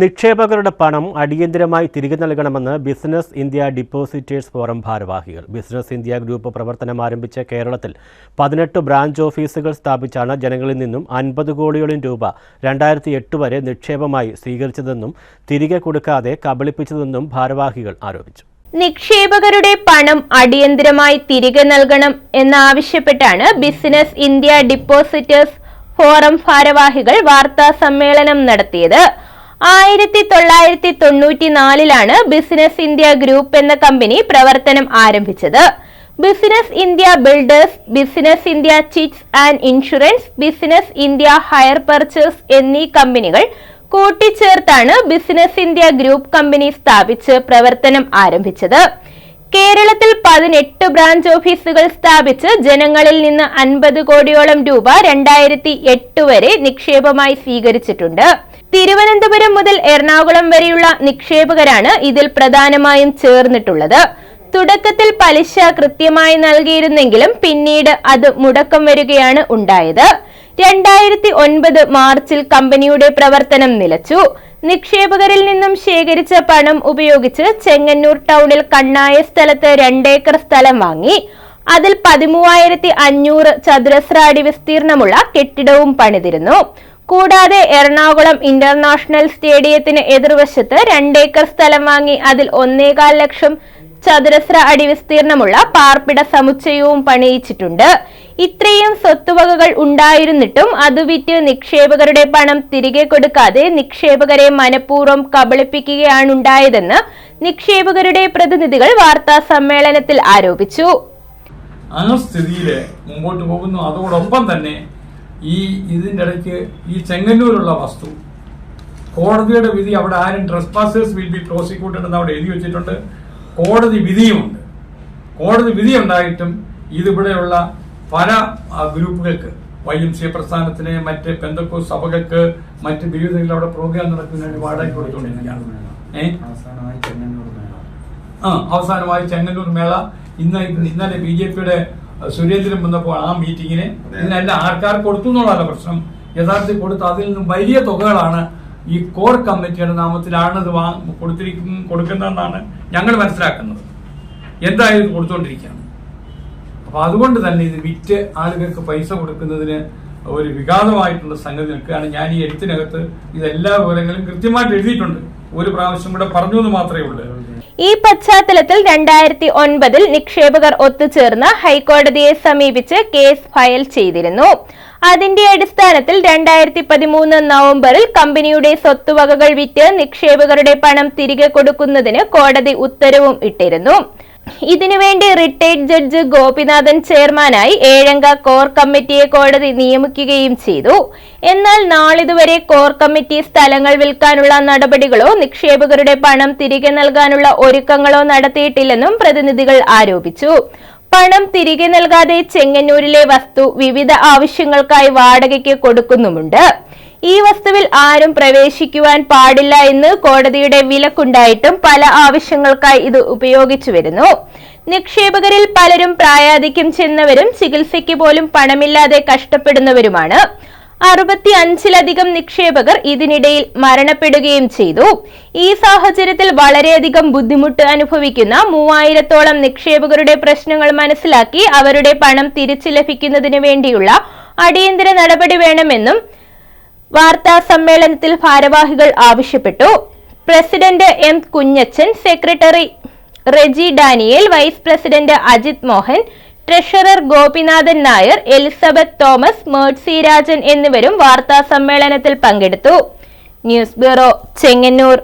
നിക്ഷേപകരുടെ പണം അടിയന്തരമായി തിരികെ നൽകണമെന്ന് ബിസിനസ് ഇന്ത്യ ഡിപ്പോസിറ്റേഴ്സ് ഫോറം ഭാരവാഹികൾ. ബിസിനസ് ഇന്ത്യ ഗ്രൂപ്പ് പ്രവർത്തനം ആരംഭിച്ച കേരളത്തിൽ പതിനെട്ട് ബ്രാഞ്ച് ഓഫീസുകൾ സ്ഥാപിച്ചാണ് ജനങ്ങളിൽ നിന്നും അൻപത് കോടിയോളം രൂപ രണ്ടായിരത്തി എട്ട് വരെ നിക്ഷേപമായി സ്വീകരിച്ചതെന്നും തിരികെ കൊടുക്കാതെ കബളിപ്പിച്ചതെന്നും ഭാരവാഹികൾ ആരോപിച്ചു. നിക്ഷേപകരുടെ പണം അടിയന്തരമായി തിരികെ നൽകണം എന്നാവശ്യപ്പെട്ടാണ് ബിസിനസ് ഇന്ത്യ ഡിപ്പോസിറ്റേഴ്സ് ഫോറം ഭാരവാഹികൾ വാർത്താ സമ്മേളനം നടത്തിയത്. ആയിരത്തി തൊള്ളായിരത്തി തൊണ്ണൂറ്റി നാലിലാണ് ബിസിനസ് ഇന്ത്യ ഗ്രൂപ്പ് എന്ന കമ്പനി പ്രവർത്തനം ആരംഭിച്ചത്. Business India builders business India chits and insurance business India hire purchase എന്നീ കമ്പനികൾ കൂട്ടിച്ചേർത്താണ് ബിസിനസ് ഇന്ത്യ ഗ്രൂപ്പ് കമ്പനി സ്ഥാപിച്ച് പ്രവർത്തനം ആരംഭിച്ചത്. കേരളത്തിൽ പതിനെട്ട് ബ്രാഞ്ച് ഓഫീസുകൾ സ്ഥാപിച്ച് ജനങ്ങളിൽ നിന്ന് അൻപത് കോടിയോളം രൂപ രണ്ടായിരത്തി എട്ട് വരെ നിക്ഷേപമായി സ്വീകരിച്ചിട്ടുണ്ട്. തിരുവനന്തപുരം മുതൽ എറണാകുളം വരെയുള്ള നിക്ഷേപകരാണ് ഇതിൽ പ്രധാനമായും ചേർന്നിട്ടുള്ളത്. തുടക്കത്തിൽ പലിശ കൃത്യമായി നൽകിയിരുന്നെങ്കിലും പിന്നീട് അത് മുടക്കം വരികയാണ് ഉണ്ടായത്. രണ്ടായിരത്തി ഒൻപത് മാർച്ചിൽ കമ്പനിയുടെ പ്രവർത്തനം നിലച്ചു. നിക്ഷേപകരിൽ നിന്നും ശേഖരിച്ച പണം ഉപയോഗിച്ച് ചെങ്ങന്നൂർ ടൗണിൽ കണ്ണായ സ്ഥലത്ത് രണ്ടേക്കർ സ്ഥലം വാങ്ങി. അതിൽ പതിമൂവായിരത്തി അഞ്ഞൂറ് ചതുരശ്ര അടി വിസ്തീർണമുള്ള കെട്ടിടവും പണിതിരുന്നു. കൂടാതെ എറണാകുളം ഇന്റർനാഷണൽ സ്റ്റേഡിയത്തിന് എതിർവശത്ത് രണ്ടേക്കർ സ്ഥലം വാങ്ങി അതിൽ ഒന്നേകാൽ ലക്ഷം ചതുരശ്ര അടി വിസ്തീർണമുള്ള പാർപ്പിട സമുച്ചയവും പണിയിച്ചിട്ടുണ്ട്. ഇത്രയും സ്വത്തുവകകൾ ഉണ്ടായിരുന്നിട്ടും അത് വിറ്റ് നിക്ഷേപകരുടെ പണം തിരികെ കൊടുക്കാതെ നിക്ഷേപകരെ മനഃപൂർവം കബളിപ്പിക്കുകയാണുണ്ടായതെന്ന് നിക്ഷേപകരുടെ പ്രതിനിധികൾ വാർത്താ സമ്മേളനത്തിൽ ആരോപിച്ചു. ആ സ്ഥിതിയിൽ മുമ്പോട്ട് പോകുന്നു. അതോടൊപ്പം തന്നെ ഈ ഇതിന്റെ ഇടയ്ക്ക് ഈ ചെങ്ങന്നൂരുള്ള വസ്തു കോടതിയുടെ വിധി അവിടെ ആരും ട്രസ്പാസേഴ്സ് വിൽ ബി പ്രോസിക്യൂട്ടഡ് എന്ന് അവിടെ എഴുതി വെച്ചിട്ടുണ്ട്. കോടതി വിധിയുമുണ്ട്. കോടതി വിധി ഉണ്ടായിട്ടും ഇതിവിടെയുള്ള പല ഗ്രൂപ്പുകൾക്ക് വൈ എം സി പ്രസ്ഥാനത്തിന് മറ്റ് പെന്തക്കോ സഭകൾക്ക് മറ്റ് വിവിധങ്ങളിൽ അവിടെ പ്രോഗ്രാം നടക്കുന്നതിന് വാടക കൊടുത്തുകൊണ്ടിരിക്കുകയാണ്. ഏഹ് ആ അവസാനമായി ചെങ്ങന്നൂർ മേള. ഇന്ന് ഇന്നലെ ബി ജെ പിയുടെ സുരേന്ദ്രൻ വന്നപ്പോൾ ആ മീറ്റിങ്ങിന് ഇതിനെല്ലാം ആൾക്കാർ കൊടുത്തു എന്നുള്ളതല്ല പ്രശ്നം. യഥാർത്ഥത്തിൽ കൊടുത്ത് അതിൽ നിന്നും വലിയ തുകകളാണ് ഈ കോർ കമ്മിറ്റിയുടെ നാമത്തിലാണ് ഇത് വാ കൊടുത്തിരിക്കും കൊടുക്കുന്നതെന്നാണ് ഞങ്ങൾ മനസ്സിലാക്കുന്നത്. എന്തായാലും ഇത് കൊടുത്തുകൊണ്ടിരിക്കുകയാണ്. അപ്പോൾ അതുകൊണ്ട് തന്നെ ഇത് വിറ്റ് ആളുകൾക്ക് പൈസ കൊടുക്കുന്നതിന് ഒരു വിഘാതമായിട്ടുള്ള സംഗതി നിൽക്കുകയാണ്. ഞാൻ ഈ എഴുത്തിനകത്ത് ഇതെല്ലാ വിവരങ്ങളും കൃത്യമായിട്ട് എഴുതിയിട്ടുണ്ട്. ഒരു പ്രാവശ്യം കൂടെ പറഞ്ഞു എന്ന് മാത്രമേ ഉള്ളൂ. ഈ പശ്ചാത്തലത്തിൽ രണ്ടായിരത്തി ഒൻപതിൽ നിക്ഷേപകർ ഒത്തുചേർന്ന് ഹൈക്കോടതിയെ സമീപിച്ച് കേസ് ഫയൽ ചെയ്തിരുന്നു. അതിന്റെ അടിസ്ഥാനത്തിൽ രണ്ടായിരത്തി പതിമൂന്ന് നവംബറിൽ കമ്പനിയുടെ സ്വത്തുവകകൾ വിറ്റ് നിക്ഷേപകരുടെ പണം തിരികെ കൊടുക്കുന്നതിന് കോടതി ഉത്തരവും ഇട്ടിരുന്നു. ഇതിനുവേണ്ടി റിട്ടയർഡ് ജഡ്ജ് ഗോപിനാഥൻ ചെയർമാനായി ഏഴംഗ കോർ കമ്മിറ്റിയെ കോടതി നിയമിക്കുകയും ചെയ്തു. എന്നാൽ നാളിതുവരെ കോർ കമ്മിറ്റി സ്ഥലങ്ങൾ വിൽക്കാനുള്ള നടപടികളോ നിക്ഷേപകരുടെ പണം തിരികെ നൽകാനുള്ള ഒരുക്കങ്ങളോ നടത്തിയിട്ടില്ലെന്നും പ്രതിനിധികൾ ആരോപിച്ചു. പണം തിരികെ നൽകാതെ ചെങ്ങന്നൂരിലെ വസ്തു വിവിധ ആവശ്യങ്ങൾക്കായി വാടകയ്ക്ക് കൊടുക്കുന്നുമുണ്ട്. ഈ വസ്തുവിൽ ആരും പ്രവേശിക്കുവാൻ പാടില്ല എന്ന് കോടതിയുടെ വിലക്കുണ്ടായിട്ടും പല ആവശ്യങ്ങൾക്കായി ഇത് ഉപയോഗിച്ചു വരുന്നു. നിക്ഷേപകരിൽ പലരും പ്രായാധിക്യം ചെന്നവരും ചികിത്സയ്ക്ക് പോലും പണമില്ലാതെ കഷ്ടപ്പെടുന്നവരുമാണ്. അറുപത്തി അഞ്ചിലധികം നിക്ഷേപകർ ഇതിനിടയിൽ മരണപ്പെടുകയും ചെയ്തു. ഈ സാഹചര്യത്തിൽ വളരെയധികം ബുദ്ധിമുട്ട് അനുഭവിക്കുന്ന മൂവായിരത്തോളം നിക്ഷേപകരുടെ പ്രശ്നങ്ങൾ മനസ്സിലാക്കി അവരുടെ പണം തിരിച്ചു ലഭിക്കുന്നതിന് വേണ്ടിയുള്ള അടിയന്തര നടപടി വേണമെന്നും വാർത്താ സമ്മേളനത്തിൽ ഭാരവാഹികൾ ആവശ്യപ്പെട്ടു. President M Kunjachan secretary Reji Daniel vice president Ajith Mohan treasurer Gopinathan Nair Elizabeth Thomas Mercy Rajan എന്നിവരും വാർത്താ സമ്മേളനത്തിൽ പങ്കെടുത്തു. News bureau Chengannur.